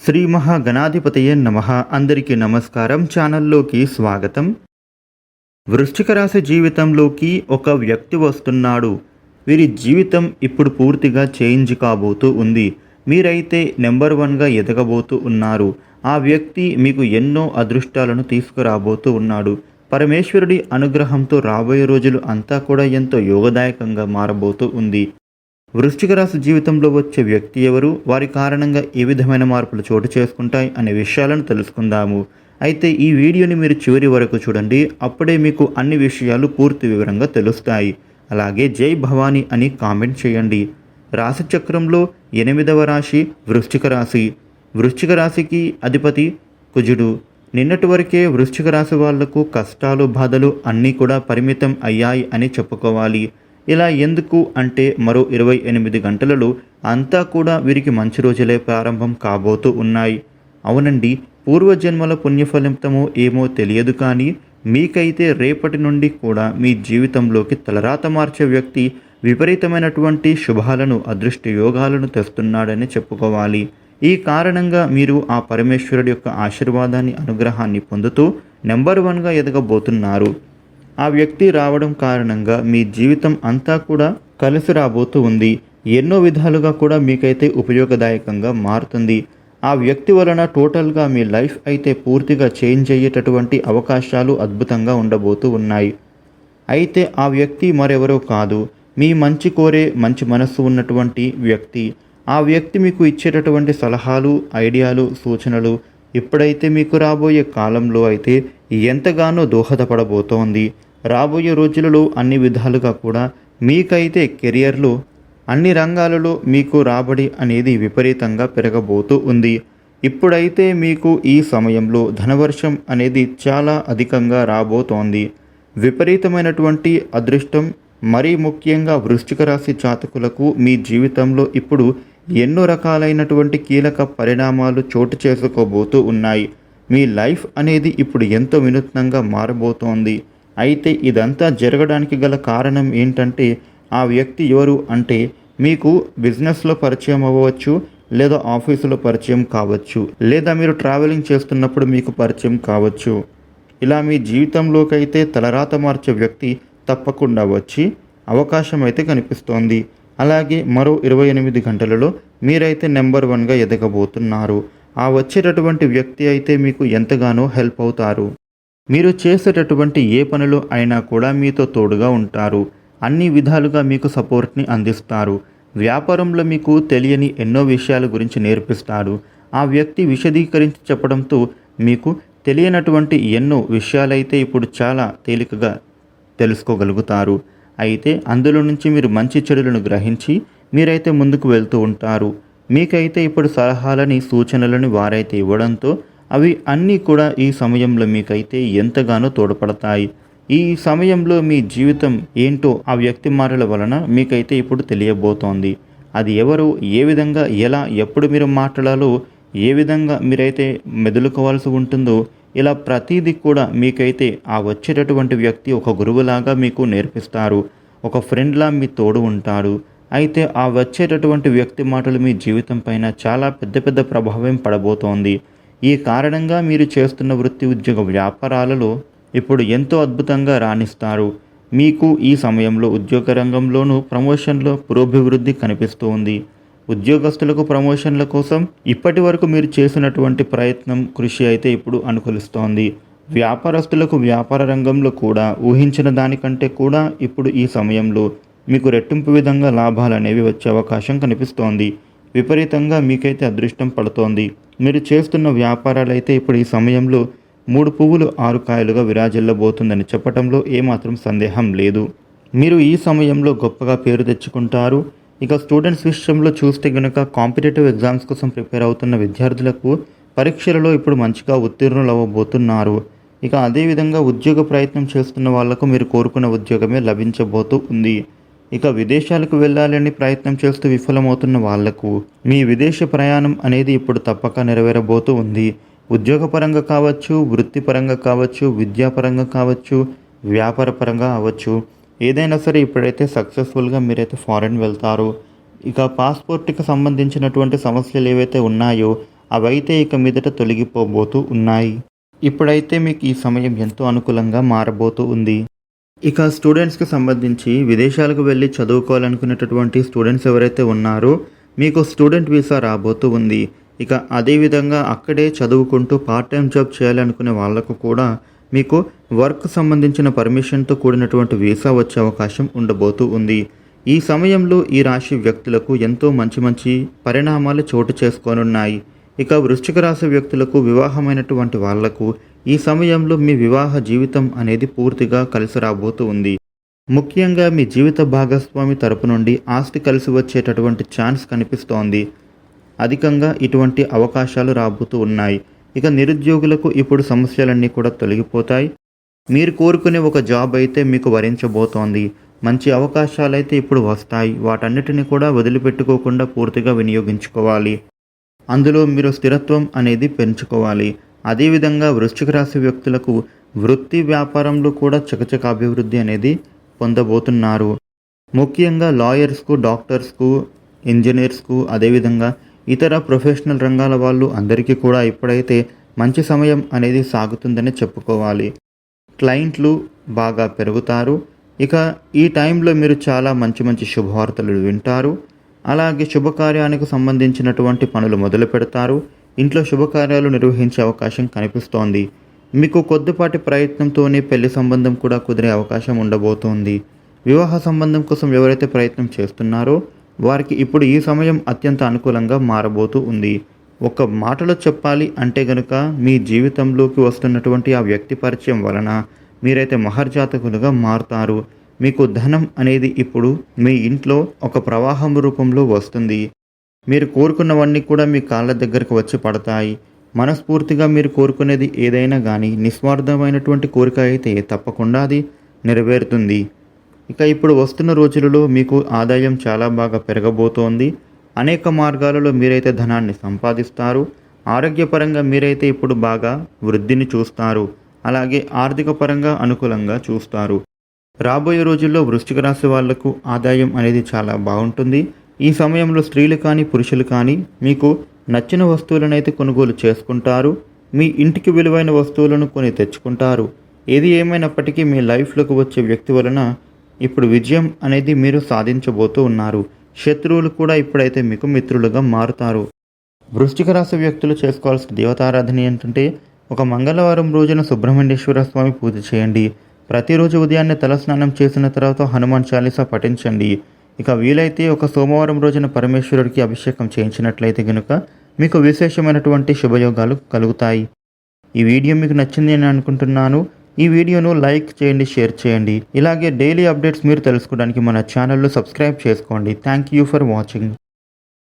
శ్రీ మహాగణాధిపతయ నమ. అందరికీ నమస్కారం. ఛానల్లోకి స్వాగతం. వృశ్చిక రాశి జీవితంలోకి ఒక వ్యక్తి వస్తున్నాడు. వీరి జీవితం ఇప్పుడు పూర్తిగా చేంజ్ కాబోతూ ఉంది. మీరైతే నెంబర్ వన్గా ఎదగబోతూ ఉన్నారు. ఆ వ్యక్తి మీకు ఎన్నో అదృష్టాలను తీసుకురాబోతూ ఉన్నాడు. పరమేశ్వరుడి అనుగ్రహంతో రాబోయే రోజులు అంతా కూడా ఎంతో యోగదాయకంగా మారబోతూ ఉంది. వృశ్చిక రాశి జీవితంలో వచ్చే వ్యక్తి ఎవరు? వారి కారణంగా ఏ విధమైన మార్పులు చోటు చేసుకుంటాయి అనే విషయాలను తెలుసుకుందాము. అయితే ఈ వీడియోని మీరు చివరి వరకు చూడండి. అప్పుడే మీకు అన్ని విషయాలు పూర్తి వివరంగా తెలుస్తాయి. అలాగే జై భవానీ అని కామెంట్ చేయండి. రాశి చక్రంలో ఎనిమిదవ రాశి వృశ్చిక రాశి. వృశ్చిక రాశికి అధిపతి కుజుడు. నిన్నటి వరకే వృశ్చిక రాశి వాళ్ళకు కష్టాలు బాధలు అన్నీ కూడా పరిమితం అయ్యాయి అని చెప్పుకోవాలి. ఇలా ఎందుకు అంటే మరో ఇరవై ఎనిమిది గంటలలో అంతా కూడా వీరికి మంచి రోజులే ప్రారంభం కాబోతూ ఉన్నాయి. అవునండి పూర్వజన్మల పుణ్యఫలితమో ఏమో తెలియదు కానీ మీకైతే రేపటి నుండి కూడా మీ జీవితంలోకి తలరాత మార్చే వ్యక్తి విపరీతమైనటువంటి శుభాలను అదృష్ట యోగాలను తెస్తున్నాడని చెప్పుకోవాలి. ఈ కారణంగా మీరు ఆ పరమేశ్వరుడి యొక్క ఆశీర్వాదాన్ని అనుగ్రహాన్ని పొందుతూ నెంబర్ వన్గా ఎదగబోతున్నారు. ఆ వ్యక్తి రావడం కారణంగా మీ జీవితం అంతా కూడా కలిసి రాబోతూ ఉంది. ఎన్నో విధాలుగా కూడా మీకైతే ఉపయోగదాయకంగా మారుతుంది. ఆ వ్యక్తి వలన టోటల్గా మీ లైఫ్ అయితే పూర్తిగా చేంజ్ అయ్యేటటువంటి అవకాశాలు అద్భుతంగా ఉండబోతూ ఉన్నాయి. అయితే ఆ వ్యక్తి మరెవరో కాదు. మీ మంచి కోరే మంచి మనస్సు ఉన్నటువంటి వ్యక్తి. ఆ వ్యక్తి మీకు ఇచ్చేటటువంటి సలహాలు ఐడియాలు సూచనలు ఇప్పుడైతే మీకు రాబోయే కాలంలో అయితే ఎంతగానో దోహదపడబోతోంది. రాబోయే రోజులలో అన్ని విధాలుగా కూడా మీకైతే కెరియర్లో అన్ని రంగాలలో మీకు రాబడి అనేది విపరీతంగా పెరగబోతూ ఉంది. ఇప్పుడైతే మీకు ఈ సమయంలో ధనవర్షం అనేది చాలా అధికంగా రాబోతోంది. విపరీతమైనటువంటి అదృష్టం మరీ ముఖ్యంగా వృశ్చిక రాశి జాతకులకు మీ జీవితంలో ఇప్పుడు ఎన్నో రకాలైనటువంటి కీలక పరిణామాలు చోటు చేసుకోబోతూ ఉన్నాయి. మీ లైఫ్ అనేది ఇప్పుడు ఎంతో వినూత్నంగా మారబోతోంది. అయితే ఇదంతా జరగడానికి గల కారణం ఏంటంటే ఆ వ్యక్తి ఎవరు అంటే మీకు బిజినెస్లో పరిచయం అవ్వచ్చు లేదా ఆఫీసులో పరిచయం కావచ్చు లేదా మీరు ట్రావెలింగ్ చేస్తున్నప్పుడు మీకు పరిచయం కావచ్చు. ఇలా మీ జీవితంలోకైతే తలరాత మార్చే వ్యక్తి తప్పకుండా వచ్చి అవకాశం అయితే కనిపిస్తోంది. అలాగే మరో ఇరవై ఎనిమిది గంటలలో మీరైతే నెంబర్ వన్గా ఎదగబోతున్నారు. ఆ వచ్చేటటువంటి వ్యక్తి అయితే మీకు ఎంతగానో హెల్ప్ అవుతారు. మీరు చేసేటటువంటి ఏ పనులు అయినా కూడా మీతో తోడుగా ఉంటారు. అన్ని విధాలుగా మీకు సపోర్ట్ని అందిస్తారు. వ్యాపారంలో మీకు తెలియని ఎన్నో విషయాల గురించి నేర్పిస్తారు. ఆ వ్యక్తి విశదీకరించి చెప్పడంతో మీకు తెలియనటువంటి ఎన్నో విషయాలైతే ఇప్పుడు చాలా తేలికగా తెలుసుకోగలుగుతారు. అయితే అందులో నుంచి మీరు మంచి చెడులను గ్రహించి మీరైతే ముందుకు వెళ్తూ ఉంటారు. మీకైతే ఇప్పుడు సలహాలని సూచనలని వారైతే ఇవ్వడంతో అవి అన్నీ కూడా ఈ సమయంలో మీకైతే ఎంతగానో తోడ్పడతాయి. ఈ సమయంలో మీ జీవితం ఏంటో ఆ వ్యక్తి మాటల వలన మీకైతే ఇప్పుడు తెలియబోతోంది. అది ఎవరు ఏ విధంగా ఎలా ఎప్పుడు మీరు మాట్లాడాలో ఏ విధంగా మీరైతే మెదులుకోవాల్సి ఉంటుందో ఇలా ప్రతిదీ కూడా మీకైతే ఆ వచ్చేటటువంటి వ్యక్తి ఒక గురువులాగా మీకు నేర్పిస్తారు. ఒక ఫ్రెండ్లా మీ తోడు ఉంటాడు అయితే ఆ వచ్చేటటువంటి వ్యక్తి మాటలు మీ జీవితం పైన చాలా పెద్ద పెద్ద ప్రభావం పడబోతోంది. ఈ కారణంగా మీరు చేస్తున్న వృత్తి ఉద్యోగ వ్యాపారాలలో ఇప్పుడు ఎంతో అద్భుతంగా రాణిస్తారు. మీకు ఈ సమయంలో ఉద్యోగ రంగంలోనూ ప్రమోషన్లో పురోభివృద్ధి కనిపిస్తూ ఉంది ఉద్యోగస్తులకు ప్రమోషన్ల కోసం ఇప్పటి వరకు మీరు చేసినటువంటి ప్రయత్నం కృషి అయితే ఇప్పుడు అనుకూలిస్తోంది. వ్యాపారస్తులకు వ్యాపార రంగంలో కూడా ఊహించిన దానికంటే కూడా ఇప్పుడు ఈ సమయంలో మీకు రెట్టింపు విధంగా లాభాలు అనేవి వచ్చే అవకాశం కనిపిస్తోంది. విపరీతంగా మీకైతే అదృష్టం పడుతోంది. మీరు చేస్తున్న వ్యాపారాలు అయితే ఇప్పుడు ఈ సమయంలో మూడు పువ్వులు ఆరు కాయలుగా విరాజిల్లబోతుందని చెప్పడంలో ఏమాత్రం సందేహం లేదు. మీరు ఈ సమయంలో గొప్పగా పేరు తెచ్చుకుంటారు. ఇక స్టూడెంట్స్ విషయంలో చూస్తే గనుక కాంపిటేటివ్ ఎగ్జామ్స్ కోసం ప్రిపేర్ అవుతున్న విద్యార్థులకు పరీక్షలలో ఇప్పుడు మంచిగా ఉత్తీర్ణులు అవ్వబోతున్నారు. ఇక అదేవిధంగా ఉద్యోగ ప్రయత్నం చేస్తున్న వాళ్ళకు మీరు కోరుకున్న ఉద్యోగమే లభించబోతూ ఉంది. ఇక విదేశాలకు వెళ్ళాలని ప్రయత్నం చేస్తూ విఫలమవుతున్న వాళ్ళకు మీ విదేశ ప్రయాణం అనేది ఇప్పుడు తప్పక నెరవేరబోతూ ఉంది. ఉద్యోగపరంగా కావచ్చు వృత్తిపరంగా కావచ్చు విద్యాపరంగా కావచ్చు వ్యాపారపరంగా అవ్వచ్చు. ఏదైనా సరే ఇప్పుడైతే సక్సెస్ఫుల్గా మీరైతే ఫారెన్ వెళ్తారు. ఇక పాస్పోర్ట్కి సంబంధించినటువంటి సమస్యలు ఏవైతే ఉన్నాయో అవైతే ఇక మీదట తొలగిపోబోతూ ఉన్నాయి. ఇప్పుడైతే మీకు ఈ సమయం ఎంతో అనుకూలంగా మారబోతూ ఉంది. ఇక స్టూడెంట్స్కి సంబంధించి విదేశాలకు వెళ్ళి చదువుకోవాలనుకునేటటువంటి స్టూడెంట్స్ ఎవరైతే ఉన్నారో మీకు స్టూడెంట్ వీసా రాబోతూ ఉంది. ఇక అదేవిధంగా అక్కడే చదువుకుంటూ పార్ట్ టైం జాబ్ చేయాలనుకునే వాళ్ళకు కూడా మీకు వర్క్ సంబంధించిన పర్మిషన్తో కూడినటువంటి వీసా వచ్చే అవకాశం ఉండబోతూ ఉంది. ఈ సమయంలో ఈ రాశి వ్యక్తులకు ఎంతో మంచి మంచి పరిణామాలు చోటు చేసుకోనున్నాయి. ఇక వృశ్చిక రాశి వ్యక్తులకు వివాహమైనటువంటి వాళ్ళకు ఈ సమయంలో మీ వివాహ జీవితం అనేది పూర్తిగా కలిసి రాబోతూ ఉంది. ముఖ్యంగా మీ జీవిత భాగస్వామి తరపు నుండి ఆస్తి కలిసి వచ్చేటటువంటి ఛాన్స్ కనిపిస్తోంది. అధికంగా ఇటువంటి అవకాశాలు రాబోతూ ఉన్నాయి. ఇక నిరుద్యోగులకు ఇప్పుడు సమస్యలన్నీ కూడా తొలగిపోతాయి. మీరు కోరుకునే ఒక జాబ్ అయితే మీకు వరించబోతోంది. మంచి అవకాశాలు అయితే ఇప్పుడు వస్తాయి. వాటన్నిటిని కూడా వదిలిపెట్టుకోకుండా పూర్తిగా వినియోగించుకోవాలి. అందులో మీరు స్థిరత్వం అనేది పెంచుకోవాలి. అదేవిధంగా వృశ్చిక రాశి వ్యక్తులకు వృత్తి వ్యాపారంలో కూడా చకచక అభివృద్ధి అనేది పొందబోతున్నారు. ముఖ్యంగా లాయర్స్కు డాక్టర్స్కు ఇంజనీర్స్కు అదేవిధంగా ఇతర ప్రొఫెషనల్ రంగాల వాళ్ళు అందరికీ కూడా ఇప్పుడైతే మంచి సమయం అనేది సాగుతుందని చెప్పుకోవాలి. క్లయింట్లు బాగా పెరుగుతారు. ఇక ఈ టైంలో మీరు చాలా మంచి మంచి శుభవార్తలు వింటారు. అలాగే శుభకార్యానికి సంబంధించినటువంటి పనులు మొదలు పెడతారు ఇంట్లో శుభకార్యాలు నిర్వహించే అవకాశం కనిపిస్తోంది. మీకు కొద్దిపాటి ప్రయత్నంతోనే పెళ్ళి సంబంధం కూడా కుదిరే అవకాశం ఉండబోతోంది. వివాహ సంబంధం కోసం ఎవరైతే ప్రయత్నం చేస్తున్నారో వారికి ఇప్పుడు ఈ సమయం అత్యంత అనుకూలంగా మారబోతూ ఉంది. ఒక మాటలో చెప్పాలి అంటే గనుక మీ జీవితంలోకి వస్తున్నటువంటి ఆ వ్యక్తి పరిచయం వలన మీరైతే మహర్జాతకులుగా మారుతారు. మీకు ధనం అనేది ఇప్పుడు మీ ఇంట్లో ఒక ప్రవాహం రూపంలో వస్తుంది. మీరు కోరుకున్నవన్నీ కూడా మీ కాళ్ళ దగ్గరకు వచ్చి పడతాయి. మనస్ఫూర్తిగా మీరు కోరుకునేది ఏదైనా కానీ నిస్వార్థమైనటువంటి కోరిక అయితే తప్పకుండా అది నెరవేరుతుంది. ఇక ఇప్పుడు వస్తున్న రోజులలో మీకు ఆదాయం చాలా బాగా పెరగబోతోంది. అనేక మార్గాలలో మీరైతే ధనాన్ని సంపాదిస్తారు. ఆరోగ్యపరంగా మీరైతే ఇప్పుడు బాగా వృద్ధిని చూస్తారు. అలాగే ఆర్థిక పరంగా అనుకూలంగా చూస్తారు. రాబోయే రోజుల్లో వృశ్చిక రాశి వాళ్ళకు ఆదాయం అనేది చాలా బాగుంటుంది. ఈ సమయంలో స్త్రీలు కానీ పురుషులు కానీ మీకు నచ్చిన వస్తువులను అయితే కొనుగోలు చేసుకుంటారు. మీ ఇంటికి విలువైన వస్తువులను కొని తెచ్చుకుంటారు. ఏది ఏమైనప్పటికీ మీ లైఫ్లోకి వచ్చే వ్యక్తి వలన ఇప్పుడు విజయం అనేది మీరు సాధించబోతూ ఉన్నారు. శత్రువులు కూడా ఇప్పుడైతే మీకు మిత్రులుగా మారుతారు. వృష్టిక రాశి వ్యక్తులు చేసుకోవాల్సిన దేవతారాధన ఏంటంటే ఒక మంగళవారం రోజున సుబ్రహ్మణ్యేశ్వర స్వామి పూజ చేయండి. ప్రతిరోజు ఉదయాన్నే తలస్నానం చేసిన తర్వాత హనుమాన్ చాలీసా పఠించండి. ఇక వీలైతే ఒక సోమవారం రోజున పరమేశ్వరుడికి అభిషేకం చేయించినట్లయితే కనుక మీకు విశేషమైనటువంటి శుభయోగాలు కలుగుతాయి. ఈ వీడియో మీకు నచ్చింది అని అనుకుంటున్నాను. ఈ వీడియోను లైక్ చేయండి షేర్ చేయండి. ఇలాగే డైలీ అప్డేట్స్ మీరు తెలుసుకోవడానికి మన ఛానల్లో సబ్స్క్రైబ్ చేసుకోండి. Thank you for watching.